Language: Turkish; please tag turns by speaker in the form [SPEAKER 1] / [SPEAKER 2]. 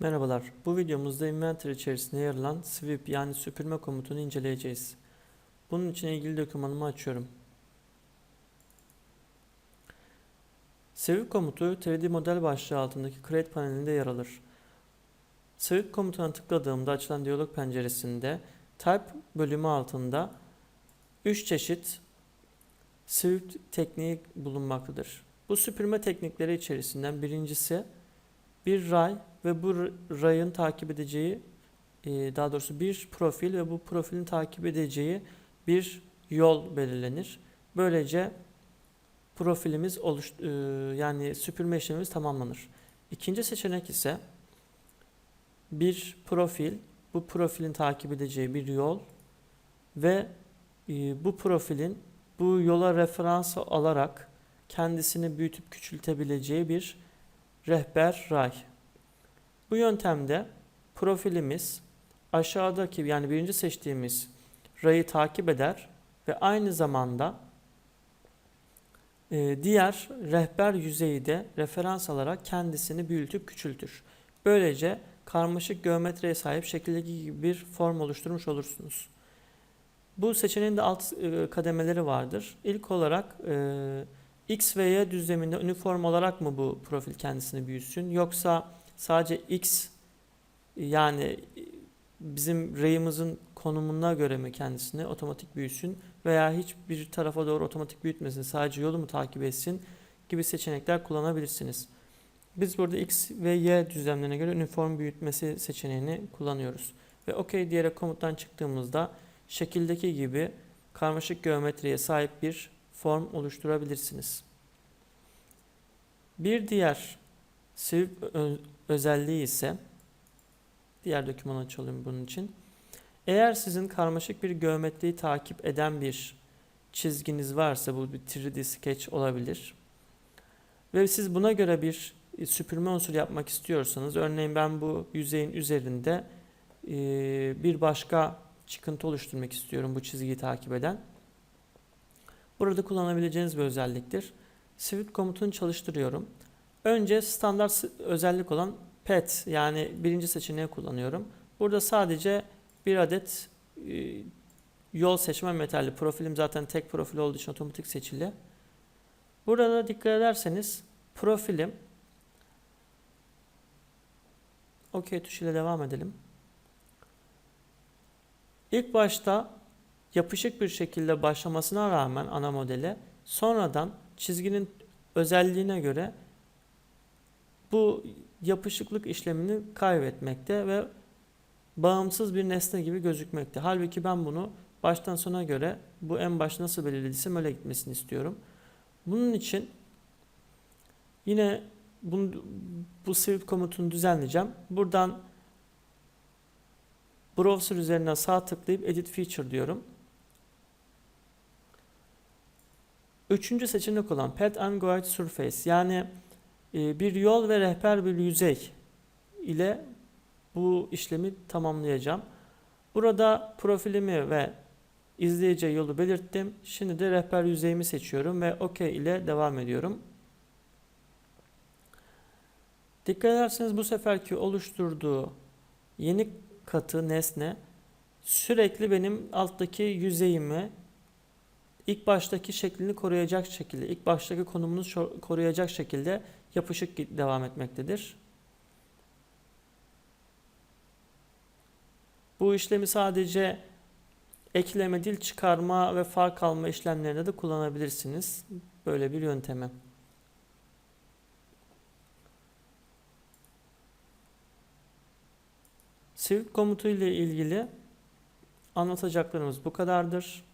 [SPEAKER 1] Merhabalar. Bu videomuzda inventory içerisinde yer alan sweep yani süpürme komutunu inceleyeceğiz. Bunun için ilgili dokümanımı açıyorum. Sweep komutu 3D model başlığı altındaki create panelinde yer alır. Sweep komutuna tıkladığımda açılan diyalog penceresinde type bölümü altında 3 çeşit sweep tekniği bulunmaktadır. Bu süpürme teknikleri içerisinden birincisi bir ray ve bu rayın takip edeceği e, daha doğrusu bir profil ve bu profilin takip edeceği bir yol belirlenir. Böylece profilimiz oluş e, yani süpürme işlemimiz tamamlanır. İkinci seçenek ise bir profil, bu profilin takip edeceği bir yol ve e, bu profilin bu yola referans alarak kendisini büyütüp küçültebileceği bir rehber ray. Bu yöntemde profilimiz aşağıdaki yani birinci seçtiğimiz rayı takip eder ve aynı zamanda e, diğer rehber yüzeyi de referans alarak kendisini büyütüp küçültür. Böylece karmaşık geometriye sahip şekildeki gibi bir form oluşturmuş olursunuz. Bu seçeneğin de alt e, kademeleri vardır. İlk olarak e, X ve Y düzleminde üniform olarak mı bu profil kendisini büyüsün yoksa sadece X yani bizim rayımızın konumuna göre mi kendisini otomatik büyüsün veya hiçbir tarafa doğru otomatik büyütmesin sadece yolu mu takip etsin gibi seçenekler kullanabilirsiniz. Biz burada X ve Y düzlemlerine göre üniform büyütmesi seçeneğini kullanıyoruz. Ve OK diyerek komuttan çıktığımızda şekildeki gibi karmaşık geometriye sahip bir form oluşturabilirsiniz. Bir diğer sweep özelliği ise diğer doküman açalım bunun için. Eğer sizin karmaşık bir geometriyi takip eden bir çizginiz varsa bu bir 3D sketch olabilir. Ve siz buna göre bir süpürme unsuru yapmak istiyorsanız örneğin ben bu yüzeyin üzerinde bir başka çıkıntı oluşturmak istiyorum bu çizgiyi takip eden. Burada kullanabileceğiniz bir özelliktir. Sweep komutunu çalıştırıyorum. Önce standart özellik olan pet yani birinci seçeneği kullanıyorum. Burada sadece bir adet e, yol seçme metalli profilim zaten tek profil olduğu için otomatik seçili. Burada dikkat ederseniz profilim OK tuşuyla devam edelim. İlk başta yapışık bir şekilde başlamasına rağmen ana modele sonradan çizginin özelliğine göre bu yapışıklık işlemini kaybetmekte ve bağımsız bir nesne gibi gözükmekte. Halbuki ben bunu baştan sona göre bu en baş nasıl belirlediysem öyle gitmesini istiyorum. Bunun için yine bunu, bu script komutunu düzenleyeceğim. Buradan browser üzerine sağ tıklayıp edit feature diyorum. Üçüncü seçenek olan Path and Guide Surface yani bir yol ve rehber bir yüzey ile bu işlemi tamamlayacağım. Burada profilimi ve izleyeceği yolu belirttim. Şimdi de rehber yüzeyimi seçiyorum ve OK ile devam ediyorum. Dikkat ederseniz bu seferki oluşturduğu yeni katı nesne sürekli benim alttaki yüzeyimi ilk baştaki şeklini koruyacak şekilde, ilk baştaki konumunu koruyacak şekilde yapışık devam etmektedir. Bu işlemi sadece ekleme, dil çıkarma ve fark alma işlemlerinde de kullanabilirsiniz. Böyle bir yöntemi. Swift komutu ile ilgili anlatacaklarımız bu kadardır.